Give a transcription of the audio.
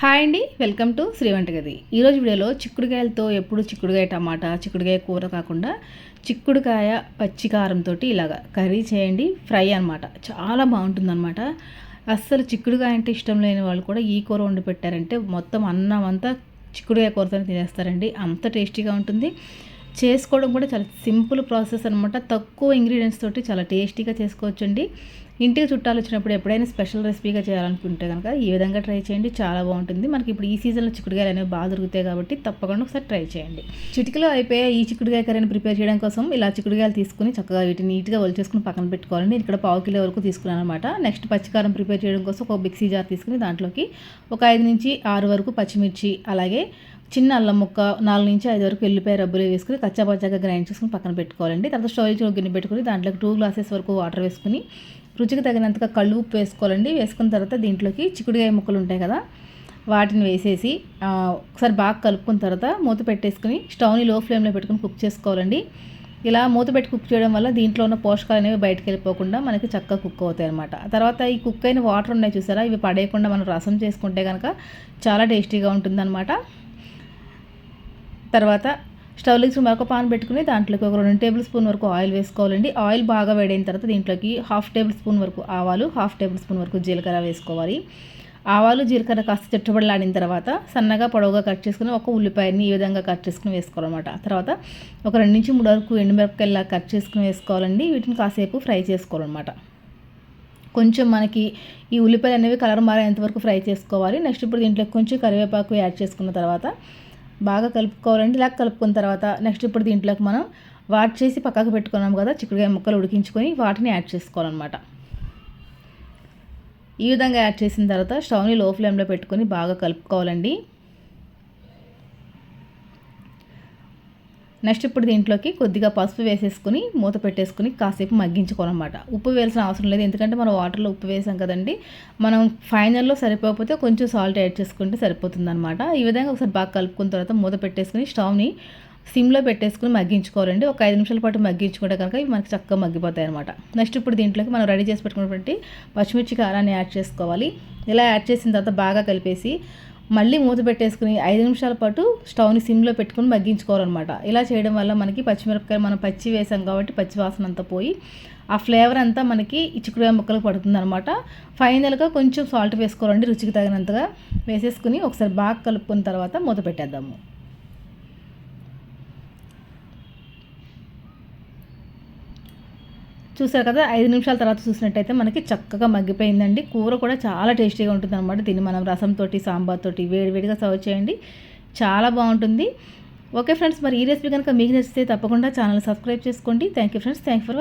Hi అండి welcome to Shri వంటగది. ఈరోజు వీడియోలో చిక్కుడుకాయలతో ఎప్పుడు చిక్కుడుకాయ టమాటా చిక్కుడుకాయ కూర కాకుండా చిక్కుడుకాయ పచ్చికారంతో ఇలాగ కర్రీ చేయండి ఫ్రై అనమాట చాలా బాగుంటుందన్నమాట. అస్సలు చిక్కుడుకాయ అంటే ఇష్టం లేని వాళ్ళు కూడా ఈ కూర వండి పెట్టారంటే మొత్తం అన్నం అంతా చిక్కుడుకాయ కూరతో తినేస్తారండి. అంత టేస్టీగా ఉంటుంది. చేసుకోవడం కూడా చాలా సింపుల్ ప్రాసెస్ అనమాట తక్కువ ఇంగ్రీడియంట్స్ తోటి చాలా టేస్టీగా చేసుకోవచ్చండి. ఇంటికి చుట్టాలు వచ్చినప్పుడు ఎప్పుడైనా స్పెషల్ రెసిపీగా చేయాలనుకుంటే కనుక ఈ విధంగా ట్రై చేయండి చాలా బాగుంటుంది. మనకి ఇప్పుడు ఈ సీజన్లో చిక్కుడుకాయలు అనేవి బాగా దొరుకుతాయి కాబట్టి తప్పకుండా ఒకసారి ట్రై చేయండి. చిటికలో అయిపోయే ఈ చిక్కుడుకాయ కర్రీని ప్రిపేర్ చేయడం కోసం ఇలా చిక్కుడుకాయలు తీసుకుని చక్కగా వీటిని నీట్గా చేసుకుని పక్కన పెట్టుకోవాలండి. ఇక్కడ పావు కిలో వరకు తీసుకున్నాను అనమాట నెక్స్ట్ పచ్చికారం ప్రిపేర్ చేయడం కోసం ఒక మిక్సీ జార్ తీసుకుని దాంట్లోకి ఒక ఐదు నుంచి ఆరు వరకు పచ్చిమిర్చి అలాగే చిన్న అల్లం ముక్క నాలుగు నుంచి ఐదు వరకు వెళ్ళిపోయి రబ్బులు వేసుకుని కచ్చాపచ్చాగా గ్రైండ్ చేసుకుని పక్కన పెట్టుకోవాలండి. తర్వాత స్టోరేజ్ గిన్నె పెట్టుకుని దాంట్లోకి టూ గ్లాసెస్ వరకు వాటర్ వేసుకుని రుచికి తగినంతగా కళ్ళు ఉప్పు వేసుకోవాలండి. వేసుకున్న తర్వాత దీంట్లోకి చిక్కుడుకాయ ముక్కలు ఉంటాయి కదా వాటిని వేసేసి ఒకసారి బాగా కలుపుకున్న తర్వాత మూత పెట్టేసుకుని స్టవ్ని లో ఫ్లేమ్లో పెట్టుకుని కుక్ చేసుకోవాలండి. ఇలా మూత పెట్టి కుక్ చేయడం వల్ల దీంట్లో ఉన్న పోషకాలు అనేవి బయటకు వెళ్ళిపోకుండా మనకి చక్కగా కుక్ అవుతాయి అనమాట తర్వాత ఈ కుక్ అయిన వాటర్ ఉన్నాయి చూసారా? ఇవి పడేయకుండా మనం రసం చేసుకుంటే కనుక చాలా టేస్టీగా ఉంటుందన్నమాట. తర్వాత స్టవ్ నుంచి మరొక పాన్ పెట్టుకుని దాంట్లోకి ఒక రెండు టేబుల్ స్పూన్ వరకు ఆయిల్ వేసుకోవాలండి. ఆయిల్ బాగా వేడైన తర్వాత దీంట్లోకి హాఫ్ టేబుల్ స్పూన్ వరకు ఆవాలు హాఫ్ టేబుల్ స్పూన్ వరకు జీలకర్ర వేసుకోవాలి. ఆవాలు జీలకర్ర కాస్త చెట్టుబడలాడిన తర్వాత సన్నగా పొడవుగా కట్ చేసుకుని ఒక ఉల్లిపాయని ఈ విధంగా కట్ చేసుకుని వేసుకోవాలన్నమాట. తర్వాత ఒక రెండు నుంచి మూడు వరకు ఎండుమిరపకాయలా కట్ చేసుకుని వేసుకోవాలండి. వీటిని కాసేపు ఫ్రై చేసుకోవాలన్నమాట. కొంచెం మనకి ఈ ఉల్లిపాయలు అనేవి కలర్ మారేంత వరకు ఫ్రై చేసుకోవాలి. నెక్స్ట్ ఇప్పుడు దీంట్లో కొంచెం కరివేపాకు యాడ్ చేసుకున్న తర్వాత బాగా కలుపుకోవాలండి ఇలా కలుపుకున్న తర్వాత నెక్స్ట్ ఇప్పుడు దీంట్లోకి మనం వాట్ చేసి పక్కకు పెట్టుకున్నాం కదా చిక్కుడుకాయ ముక్కలు ఉడికించుకొని వాటిని యాడ్ చేసుకోవాలన్నమాట. ఈ విధంగా యాడ్ చేసిన తర్వాత స్టవ్ని లో ఫ్లేమ్లో పెట్టుకొని బాగా కలుపుకోవాలండి. నెక్స్ట్ ఇప్పుడు దీంట్లోకి కొద్దిగా పసుపు వేసేసుకుని మూత పెట్టేసుకుని కాసేపు మగ్గించుకోవాలన్నమాట. ఉప్పు వేయాల్సిన అవసరం లేదు. ఎందుకంటే మనం వాటర్లో ఉప్పు వేసాం కదండి. మనం ఫైనల్లో సరిపోకపోతే కొంచెం సాల్ట్ యాడ్ చేసుకుంటే సరిపోతుంది అనమాట ఈ విధంగా ఒకసారి బాగా కలుపుకున్న తర్వాత మూత పెట్టేసుకుని స్టవ్ని సిమ్లో పెట్టేసుకుని మగ్గించుకోవాలండి. ఒక ఐదు నిమిషాల పాటు మగ్గించుకుంటే కనుక ఇవి మనకి చక్కగా మగ్గిపోతాయి అనమాట నెక్స్ట్ ఇప్పుడు దీంట్లోకి మనం రెడీ చేసి పెట్టుకున్నటువంటి పచ్చిమిర్చి కారాన్ని యాడ్ చేసుకోవాలి. ఇలా యాడ్ చేసిన తర్వాత బాగా కలిపేసి మళ్ళీ మూత పెట్టేసుకుని ఐదు నిమిషాల పాటు స్టవ్ని సిమ్లో పెట్టుకుని మగ్గించుకోవాలన్నమాట. ఇలా చేయడం వల్ల మనకి పచ్చిమిరపకాయ మనం పచ్చి వేసాం కాబట్టి పచ్చి వాసన అంతా పోయి ఆ ఫ్లేవర్ అంతా మనకి ఈ ముక్కలు ముక్కలకు పడుతుంది అనమాట ఫైనల్గా కొంచెం సాల్ట్ వేసుకోవాలండి రుచికి తగినంతగా. వేసేసుకుని ఒకసారి బాగా కలుపుకున్న తర్వాత మూత పెట్టేద్దాము. చూసారు కదా ఐదు నిమిషాల తర్వాత చూసినట్టయితే మనకి చక్కగా మగ్గిపోయిందండి. కూర కూడా చాలా టేస్టీగా ఉంటుంది అనమాట దీన్ని మనం రసంతో సాంబార్ తోటి వేడివేడిగా సర్వ్ చేయండి. చాలా బాగుంటుంది. ఓకే ఫ్రెండ్స్ మరి ఈ రెసిపీ కనుక మీకు నచ్చితే తప్పకుండా ఛానల్ సబ్స్క్రైబ్ చేసుకోండి. Thank you friends. Thank for